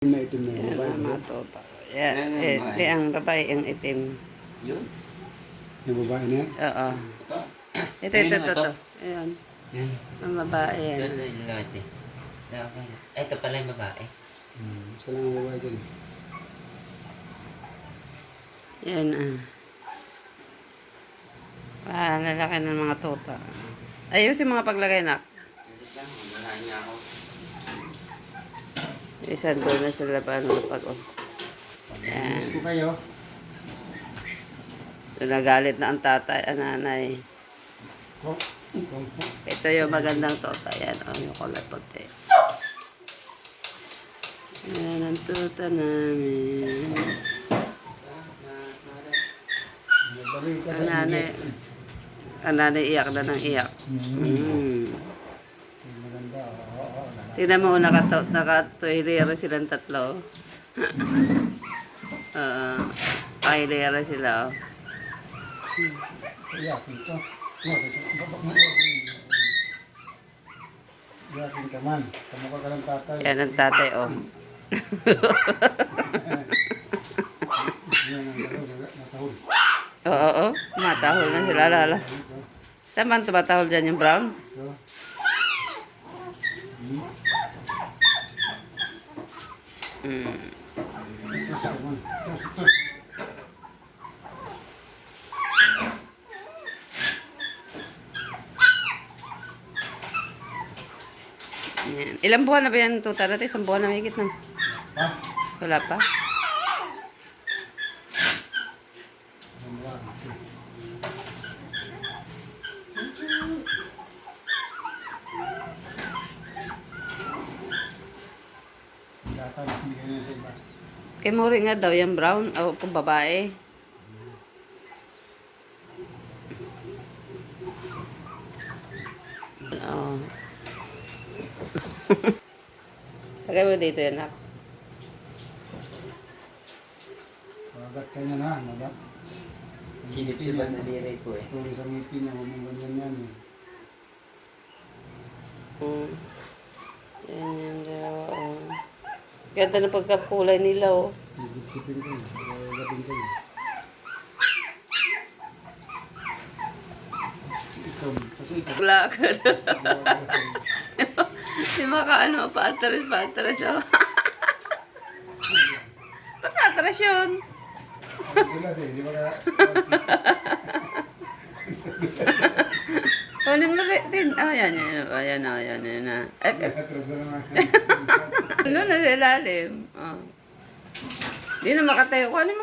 na itim na yung babae. ang mga tota. Yan. Eh, babae. di ang babae ang itim. Yun. Yung babae na yan. Oo. Ito. Ito, ito, ito. Ayan. Yan. Ang babae yan. Ito yung lahat eh. Okay. Ito pala yung babae. Hmm. Isa lang ang babae dyan. Yan ah. Ah, lalaki ng mga tota. Ayusin mga paglagay nak. Isa doon na sila pa ano pag oh. Yan. Gusto kayo? So, nagalit na ang tatay, ang nanay. Ito yung magandang tota. Yan, oh, yung kulay puti. Yan ang tota namin. Ang nanay, ang nanay iyak na ng iyak. Hmm. Mm. Maganda. Oo, oo. oo. Tingnan mo, nakato, nakatuhilera silang tatlo. Oo. Pakilera sila, oh. Iyakin ka man. Kamukha ka ng tatay. Yan ang tatay, oh. Oo, oo. Matahol na sila, lala. Saan ba tumatahol dyan yung brown? Ito. Mm. Ito sa man. Ito, ito. Yan. Ilang buwan na ba yan tuta natin? Isang buwan na may na. Ha? Wala pa? Wala. Tatay, hindi ka na sa iba. Kay Mori nga daw, yung brown, o kung babae. Oo. Lagay mo dito yan, nak. Magat ka niya na, magat. Silip-sipat na liray ko eh. Tuloy sa ngipin niya, huwag mong ganyan yan. eh. Mm. Yan yan, dalawa, oh. Ganda ng pagkakulay nila, oh. Isip-sipin ko. Gagawin ko. Wala ka na. Di maka ano, paatras, paatras, oh. Ba't paatras yun? Gulas eh, di ba ka? Kunin mo rin din. Oh, yan, yan. Oh, yan, oh, yan, yan. ah. Eh, eh, Atras na naman. Ano na sa ilalim? Oh. Di na makatayo. Kunin mo